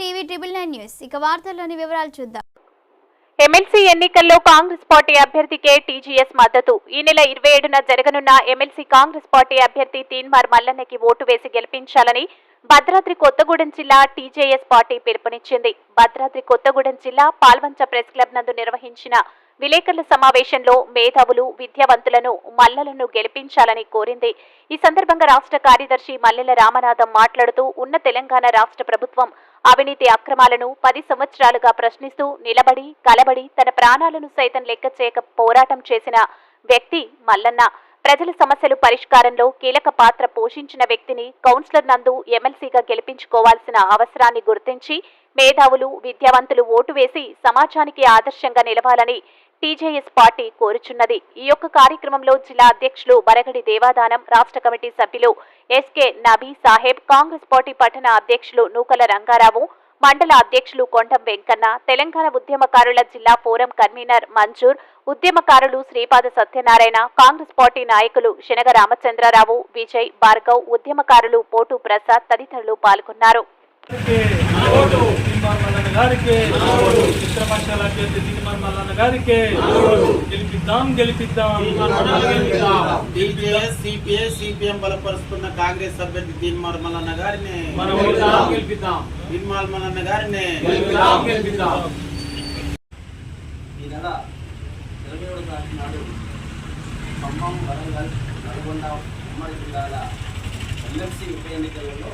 TV triple nine news. ఇక వార్తల్లోని వివరాలు చూద్దాం. ఎమ్మెల్సీ ఎన్నికల్లో కాంగ్రెస్ పార్టీ అభ్యర్థికే టీజీఎస్ మద్దతు. ఈ నెల ఇరవై ఏడున జరగనున్న ఎమ్మెల్సీ కాంగ్రెస్ పార్టీ అభ్యర్థి తీన్మార్ మల్లన్నకి ఓటు వేసి గెలిపించాలని భద్రాద్రి కొత్తగూడెం జిల్లా టీజేఎస్ పార్టీ పిలుపునిచ్చింది. భద్రాద్రి కొత్తగూడెం జిల్లా పాల్వంచ ప్రెస్ క్లబ్ నందు నిర్వహించిన విలేకరుల సమావేశంలో మేధావులు విద్యావంతులను మల్లలను గెలిపించాలని కోరింది. ఈ సందర్భంగా రాష్ట్ర కార్యదర్శి మల్లెల రామనాథం మాట్లాడుతూ ఉన్న తెలంగాణ రాష్ట్ర ప్రభుత్వం అవినీతి అక్రమాలను పది సంవత్సరాలుగా ప్రశ్నిస్తూ నిలబడి కలబడి తన ప్రాణాలను సైతం లెక్క చేయక పోరాటం చేసిన వ్యక్తి మల్లన్న. ప్రజల సమస్యలు పరిష్కారంలో కీలక పాత్ర పోషించిన వ్యక్తిని కౌన్సిలర్ నందు ఎమ్మెల్సీగా గెలిపించుకోవాల్సిన అవసరాన్ని గుర్తించి మేధావులు విద్యావంతులు ఓటు వేసి సమాజానికి ఆదర్శంగా నిలవాలని టీజేఎస్ పార్టీ కోరుచున్నది. ఈ యొక్క కార్యక్రమంలో జిల్లా అధ్యక్షులు బరగడి దేవాదానం రాష్ట్ర కమిటీ సభ్యులు S K Nabi Sahib Congress party పట్టణ అధ్యక్షులు నూకల రంగారావు మండల అధ్యక్షులు కొండం వెంకన్న తెలంగాణ ఉద్యమకారుల జిల్లా ఫోరం కన్వీనర్ మంజూర్ ఉద్యమకారులు శ్రీపాద సత్యనారాయణ కాంగ్రెస్ పార్టీ నాయకులు శనగ రామచంద్రరావు విజయ్ భార్గవ్ ఉద్యమకారులు పోటు ప్రసాద్ తదితరులు పాల్గొన్నారు. తిరుమల మల్లన్న గారికి చిత్రపక్షాల అభ్యర్థి తిరుమల మల్లన్న గారికి గెలిపిద్దాం గెలిపిద్దాం. టీపీఎస్ సిపిఎస్ సిపిఎం బలపరుస్తున్న కాంగ్రెస్ అభ్యర్థి తీన్మార్ మల్లన్న గారిని మనం గెలిపిద్దాం తీన్మార్ మల్లన్న గారిని గెలిపిద్దాం గెలిపిద్దాం. ఈ నెల ఇరవై ఏడు తారీఖు నాడు ఖమ్మం వరంగల్ నల్గొండ ఉమ్మడి జిల్లాల ఎమ్మెల్సీ ఉప ఎన్నికలలో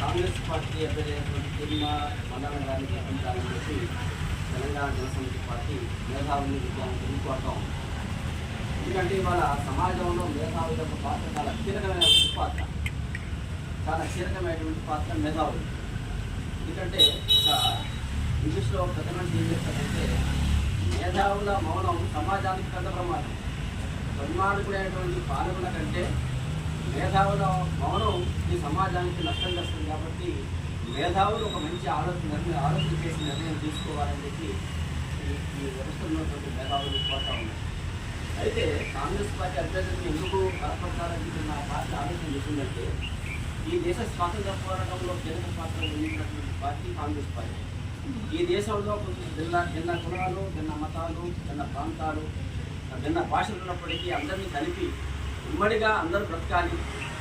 కాంగ్రెస్ పార్టీ అభ్యర్థి తిరుమల మండలం గారిని గెలిపించాలని చెప్పి తెలంగాణ జనసమితి పార్టీ మేధావులు విద్యార్థులు కోరుతా ఉంది ఎందుకంటే ఇవాళ సమాజంలో మేధావుల యొక్క పాత్ర చాలా కీలకమైనటువంటి పాత్ర. చాలా కీలకమైనటువంటి పాత్ర మేధావులు. ఎందుకంటే ఒక ఇంగ్లీష్లో ఒక పెద్ద ఏం చెప్తారంటే మేధావుల మౌనం సమాజానికి పెద్ద ప్రమాదం. దుర్మార్గుడైనటువంటి పాలకుల కంటే మేధావుల మౌనం ఈ సమాజానికి నష్టం చేస్తుంది కాబట్టి మేధావులు ఒక మంచి ఆలోచన నిర్ణయం ఆలోచన చేసి నిర్ణయం తీసుకోవాలని చెప్పి ఈ- ఈ మేధావులు కోరుతా ఉన్నారు. అయితే కాంగ్రెస్ పార్టీ అభ్యర్థులను ఎందుకు బలపరచాలని నా పార్టీ ఆలోచన చేసిందంటే ఈ దేశ స్వాతంత్ర పోరాటంలో కీలక పాత్ర వహించినటువంటి పార్టీ కాంగ్రెస్ పార్టీ. ఈ దేశంలో జిల్లా భిన్న భిన్న కులాలు భిన్న మతాలు భిన్న ప్రాంతాలు భిన్న భాషలు ఉన్నప్పటికీ అందరినీ కలిపి ఉమ్మడిగా అందరూ బ్రతకాలి.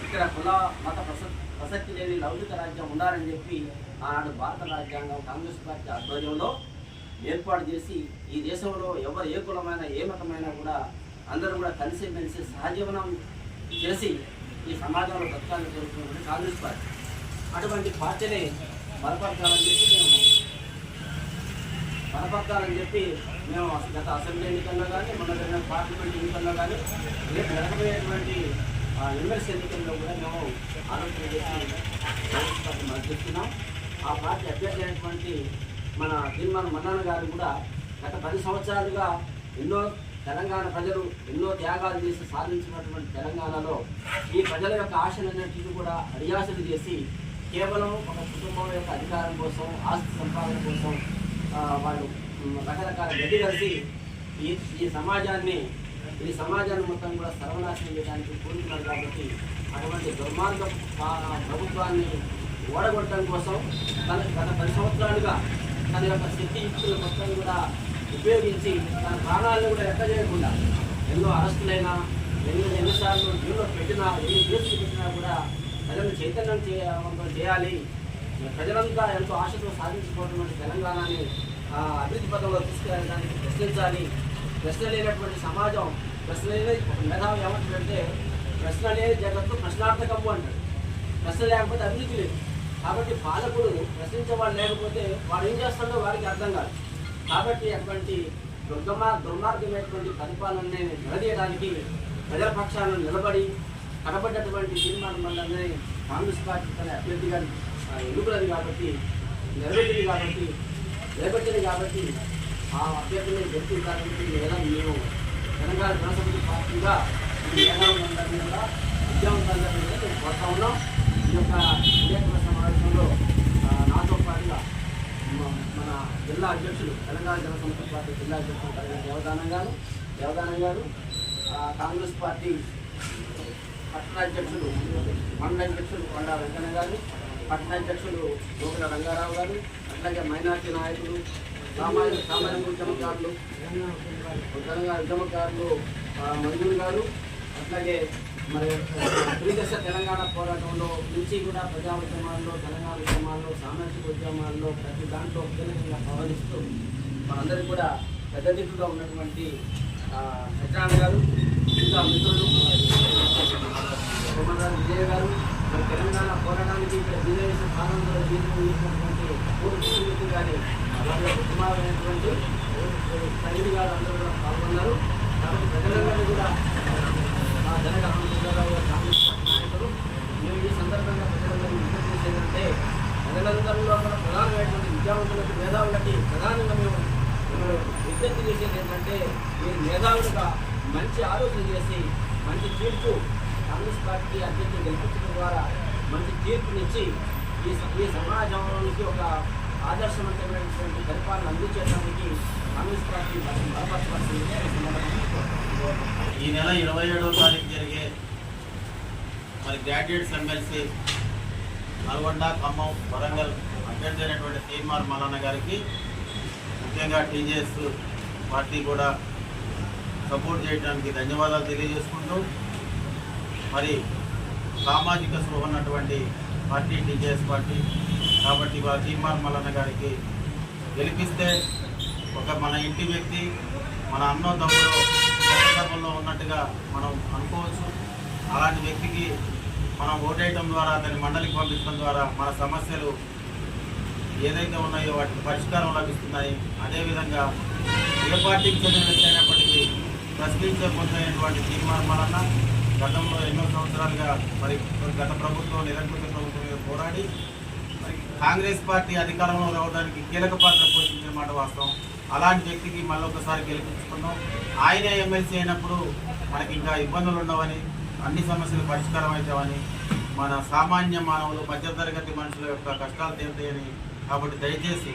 ఇక్కడ కుల మత ప్రసక్తి ప్రసక్తి లేని లౌకిక రాజ్యం ఉండాలని చెప్పి ఆనాడు భారత రాజ్యాంగం కాంగ్రెస్ పార్టీ ఆధ్వర్యంలో ఏర్పాటు చేసి ఈ దేశంలో ఎవరు ఏ కులమైన ఏ మతమైనా కూడా అందరూ కూడా కలిసి మెలిసి సహజీవనం చేసి ఈ సమాజంలో బ్రతకాలని కోరుకున్నటువంటి కాంగ్రెస్ పార్టీ. అటువంటి పార్టీని బలపరచాలని చెప్పి మేము బలపరచాలని చెప్పి మేము గత అసెంబ్లీ ఎన్నికల్లో కానీ మొన్న జరిగిన పార్లమెంట్ ఎన్నికల్లో కానీ రేపు జరగబోయేటువంటి ఎమ్మెల్సీ ఎన్నికల్లో కూడా మేము ఆలోచన చేసి మద్దతున్నాం ఆ పార్టీ అభ్యర్థి అయినటువంటి మన తిరుమల మన్నాన్న గారు కూడా గత పది సంవత్సరాలుగా ఎన్నో తెలంగాణ ప్రజలు ఎన్నో త్యాగాలు చేసి సాధించినటువంటి తెలంగాణలో ఈ ప్రజల యొక్క ఆశలన్నింటినీ కూడా అడియాసలు చేసి కేవలం ఒక కుటుంబం యొక్క అధికారం కోసం ఆస్తి సంపాదన కోసం వాళ్ళు రకరకాల గడ్డి కలిసి ఈ ఈ సమాజాన్ని ఈ సమాజాన్ని మొత్తం కూడా సర్వనాశనం చేయడానికి కోరుతున్నారు కాబట్టి అటువంటి దుర్మార్గ ప్రభుత్వాన్ని ఓడగొట్టడం కోసం తన గత పది సంవత్సరాలుగా తన యొక్క శక్తి యుక్తులు మొత్తం కూడా ఉపయోగించి తన ప్రాణాలను కూడా లెక్క చేయకుండా ఎన్నో అరెస్టులైనా ఎన్ని ఎన్నిసార్లు జైల్లో పెట్టినా ఎన్ని కేసులు పెట్టినా కూడా ప్రజలను చైతన్యం చేయాలి. ప్రజలంతా ఎంతో ఆశతో సాధించుకోవటువంటి తెలంగాణని ఆ, అభివృద్ధి పథంలో తీసుకెళ్ళడానికి ప్రశ్నించాలి. ప్రశ్న లేనటువంటి సమాజం ప్రశ్న లేని ఒక మేధావి ఏమంటాడంటే ప్రశ్న లేని జగత్తు ప్రశ్నార్థకము అంటాడు. ప్రశ్న లేకపోతే అభివృద్ధి లేదు. కాబట్టి పాలకుడు ప్రశ్నించేవాడు లేకపోతే వాడు ఏం చేస్తాడో వారికి అర్థం కాదు. కాబట్టి అటువంటి దుర్గమా దుర్మార్గమైనటువంటి పరిపాలనని నిలదీయడానికి ప్రజల పక్షాలను నిలబడి కనబడ్డటువంటి తీర్మానం వల్లనే కాంగ్రెస్ పార్టీ తన అభ్యర్థిగా ఎన్నుకున్నది కాబట్టి నెరవేరింది కాబట్టి నిలబెట్టింది కాబట్టి ఆ అభ్యర్థిని గెలిపించాలని లేదా మేము తెలంగాణ జనసమితి పార్టీగా ఈ మేధావులందరినీ కూడా విద్యావంతులందరినీ కూడా మేము కోరుతా ఉన్నాం. ఈ యొక్క విలేకరుల సమావేశంలో నాతో పాటుగా మన జిల్లా అధ్యక్షులు తెలంగాణ జనసమితి పార్టీ జిల్లా అధ్యక్షులు కలిగిన దేవదానం గారు దేవదానం గారు కాంగ్రెస్ పార్టీ పట్టణ అధ్యక్షులు మండల అధ్యక్షులు కొండా వెంకన్న గారు పట్టణాధ్యక్షులు గోకుల రంగారావు గారు అట్లాగే మైనార్టీ నాయకులు సామాజిక సామాజిక ఉద్యమకారులు తెలంగాణ ఉద్యమకారులు మంజూరు గారు అట్లాగే మరి త్రిదశ తెలంగాణ పోరాటంలో నుంచి కూడా ప్రజా ఉద్యమాల్లో తెలంగాణ ఉద్యమాల్లో సామాజిక ఉద్యమాల్లో ప్రతి దాంట్లో కీలకంగా వ్యవహరిస్తూ మనందరికీ కూడా పెద్ద దిక్కుగా ఉన్నటువంటి సత్యనారాయణ గారు ఇంకా మిత్రులు సోమనాథ్ విజయ్ గారు మరి తెలంగాణ పోరాటానికి ఇక్కడ బీజేపీ స్థానంలో పూర్తి వ్యక్తి కానీ అలాగే కుమారైనటువంటి సైని గారు అందరూ కూడా పాల్గొన్నారు కాబట్టి ప్రజలందరూ కూడా మా జనక రామచంద్రరావు గారు కాంగ్రెస్ పార్టీ నాయకులు మేము ఈ సందర్భంగా ప్రజలందరూ విజ్ఞప్తి చేసేదంటే ప్రజలందరిలో కూడా ప్రధానమైనటువంటి విద్యావంతులకు మేధావులకి ప్రధానంగా మేము మేము విజ్ఞప్తి చేసేది ఏంటంటే మీరు మేధావులుగా మంచి ఆలోచన చేసి మంచి తీర్పు కాంగ్రెస్ పార్టీ అభ్యర్థిని గెలిపించడం ద్వారా మంచి తీర్పునిచ్చి ఈ స- ఈ ఒక ఆదర్శవంతమైనటువంటి పరిపాలన అందించడానికి కాంగ్రెస్ పార్టీ బలపరచవలసింది ఈ నెల ఇరవై ఏడవ తారీఖు జరిగే మరి గ్రాడ్యుయేట్స్ ఎమ్మెల్సీ నల్గొండ ఖమ్మం వరంగల్ అభ్యర్థి అయినటువంటి తీర్మార్ మల్లన్న గారికి ముఖ్యంగా టీజేఎస్ పార్టీ కూడా సపోర్ట్ చేయడానికి ధన్యవాదాలు తెలియజేసుకుంటూ మరి సామాజిక స్పృహ ఉన్నటువంటి పార్టీ టీజేఎస్ పార్టీ. కాబట్టి వాళ్ళ తీర్మార్ మల్లన్న గారికి గెలిపిస్తే ఒక మన ఇంటి వ్యక్తి మన అన్నో తమ్ముడు చట్టసభలో ఉన్నట్టుగా మనం అనుకోవచ్చు. అలాంటి వ్యక్తికి మనం ఓటేయటం ద్వారా అతని మండలికి పంపించడం ద్వారా మన సమస్యలు ఏదైతే ఉన్నాయో వాటికి పరిష్కారం లభిస్తున్నాయి. అదేవిధంగా ఏ పార్టీకి చెందిన వ్యక్తి అయినప్పటికీ ప్రశ్నించే పొందైనటువంటి తీర్మానం వలన గతంలో ఎన్నో సంవత్సరాలుగా మరి గత ప్రభుత్వం నిరంకుశ ప్రభుత్వం మీద పోరాడి మరి కాంగ్రెస్ పార్టీ అధికారంలో రావడానికి కీలక పాత్ర పోషించిన మాట వాస్తవం. అలాంటి వ్యక్తికి మళ్ళీ ఒకసారి గెలిపించుకున్నాం ఆయనే ఎమ్మెల్సీ అయినప్పుడు మనకి ఇంకా ఇబ్బందులు ఉండవని అన్ని సమస్యలు పరిష్కారం అవుతామని మన సామాన్య మానవులు మధ్యతరగతి మనుషుల యొక్క కష్టాలు తీరుతాయని కాబట్టి దయచేసి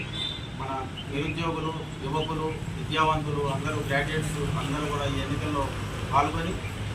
మన నిరుద్యోగులు యువకులు విద్యావంతులు అందరూ గ్రాడ్యుయేట్స్ అందరూ కూడా ఈ ఎన్నికల్లో పాల్గొని